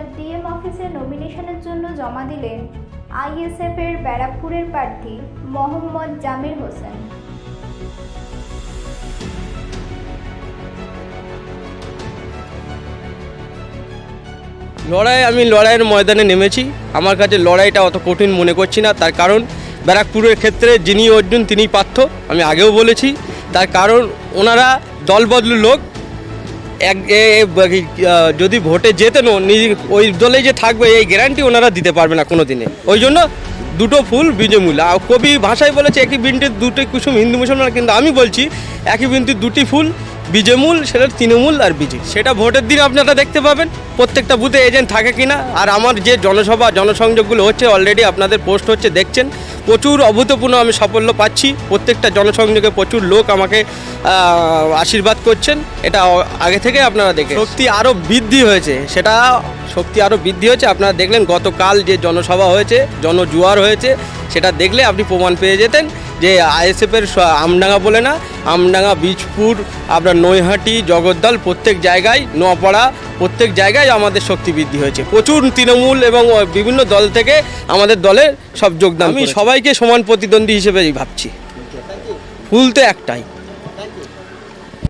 একটা ডিএম অফিসে নমিনেশনের জন্য জমা দিলেন আইএসএফের ব্যারাকপুরের প্রার্থী মোহাম্মদ জামির হোসেন। লড়াই, আমি লড়াইয়ের ময়দানে নেমেছি। আমার কাছে লড়াইটা অত কঠিন মনে করছি না। তার কারণ, ব্যারাকপুরের ক্ষেত্রে যিনি অর্জুন তিনি পার্থ, আমি আগেও বলেছি। তার কারণ, ওনারা দলবদল লোক। এক যদি ভোটে নিজ ওই দলে যে থাকবে, এই গ্যারান্টি ওনারা দিতে পারবে না কোনো দিনে ওই জন্য দুটো ফুল বীজমূল আর কবি ভাষায় বলেছে, একই বিনটির দুটো কুসুম হিন্দু মুসলমান, কিন্তু আমি বলছি, একই বিনটির দুটি ফুল, বীজমূল, সেটা তৃণমূল আর বিজে। সেটা ভোটের দিন আপনারা দেখতে পাবেন, প্রত্যেকটা বুথে এজেন্ট থাকে কিনা। আর আমার যে জনসভা, জনসংযোগগুলো হচ্ছে অলরেডি আপনাদের পোস্ট হচ্ছে, দেখছেন। প্রচুর অভূতপূর্ণ আমি সাফল্য পাচ্ছি। প্রত্যেকটা জনসংযোগে প্রচুর লোক আমাকে আশীর্বাদ করছেন। এটা আগে থেকে আপনারা দেখে শক্তি আরও বৃদ্ধি হয়েছে। সেটা শক্তি আরও বৃদ্ধি হয়েছে। আপনারা দেখলেন গতকাল যে জনসভা হয়েছে জনজুয়ার হয়েছে সেটা দেখলে আপনি প্রমাণ পেয়ে যেতেন যে আইএসএফের আমডাঙ্গা বলে না আমডাঙ্গা বীজপুর আপনার নৈহাটি জগদ্দল প্রত্যেক জায়গায় নোয়াপাড়া প্রত্যেক জায়গায় আমাদের শক্তি বৃদ্ধি হয়েছে। প্রচুর তৃণমূল এবং বিভিন্ন দল থেকে আমাদের দলে সব যোগদান আমি সবাইকে সমান প্রতিদ্বন্দ্বী হিসেবে ভাবছি। ভুল তো একটাই।